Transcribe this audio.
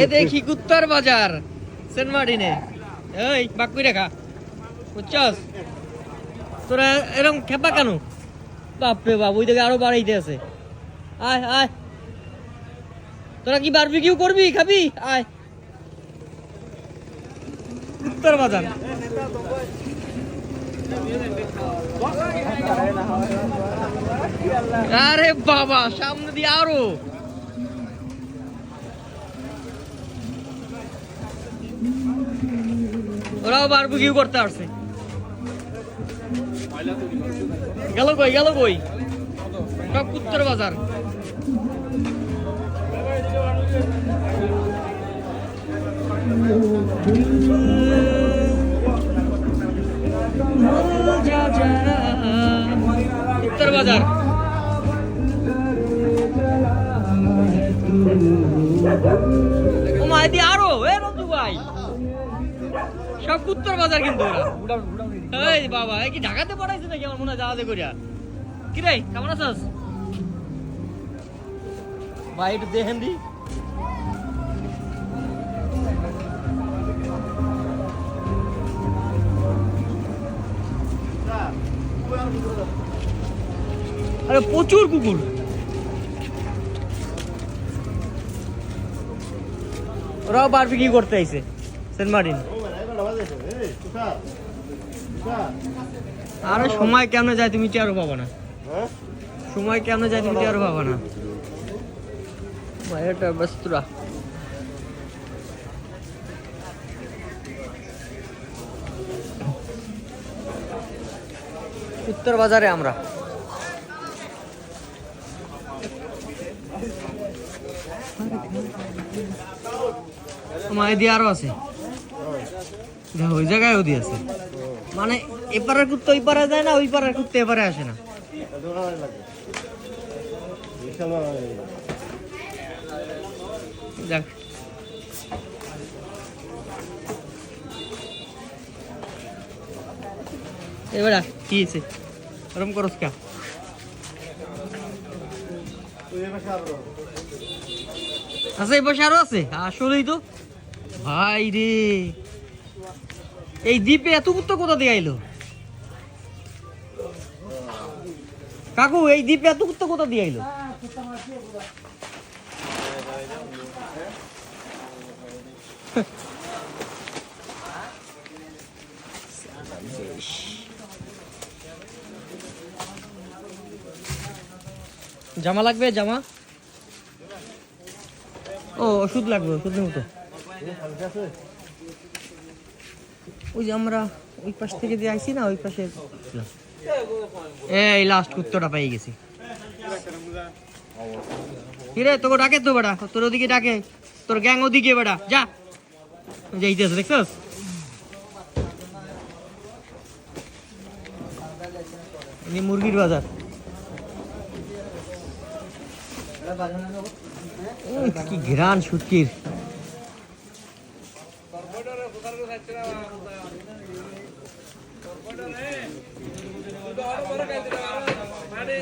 এ দেখি কুত্তার বাজার, সেন্ট মার্টিনে। এই বুঝছস? তোরা এরকম খেপা কেন? বাপরে বাপ, ওই আরও বাড়াইতে আছে। আয় আয়। তোরা কি বারবিকিউ করবি, খাবি? আয়। কুত্তার বাজার। আরে বাবা, সামনে দিয়ে আরও। ওরাও বারবিকিউ করতে আসছে। গেল কই গেল কই? সব কুত্তর বাজার। উত্তর বাজার। ও মা এদি আরও। এ রঞ্জু ভাই। সব উত্তর বাজার কিন্তু এই বাবা কি ঢাকাতে পড়াইছে নাকি আমার মনে হয় জাহাজে করিয়া কি রে, কেমন আছিস? ভাই, একটু দেখেন দি। আরে, প্রচুর কুকুর। ওরাও বারবিকিউ করতে আইছে, সেন্ট মার্টিন। আরে সময় কেমনে যায় তুমি টেরও পাবো না। সময় কেমনে যায় তুমি টেরও পাবো না। এটা বস্তুরা উত্তর বাজারে আমরা। মায়ে দিয়ে আরও আছে। ওই জায়গায় ওদি আছে। মানে এপারের কুত্তা ওই পারে যায় না, ওই পারের কুত্তা এপারে আসে না। যাক। এবারে কি হয়েছে? ওরম করস কা? আচ্ছা এই বসে আরও আছে? আসলেই তো। ভাই রে। এই দ্বীপে এত কুত্তা কোথা দিয়ে আইলো? কাকু, এই দ্বীপে এত কুত্তা কোথা দিয়ে আইলো? জামা লাগবে, জামা? ও, ওষুধ লাগবে ওষুধ নেব তো ওই যে আমরা ওই পাশ থেকে দিয়ে আইছি না ওই পাশে। এই লাস্ট কুত্তটা পেয়ে গেছি। কিরে তোকে ডাকে তো বেটা তোর ওদিকে ডাকে তোর গ্যাং ওদিকে বেটা যা। যাইতেছে দেখছস? মুরগির বাজার। কি ঘ্রাণ সুটকির। মানে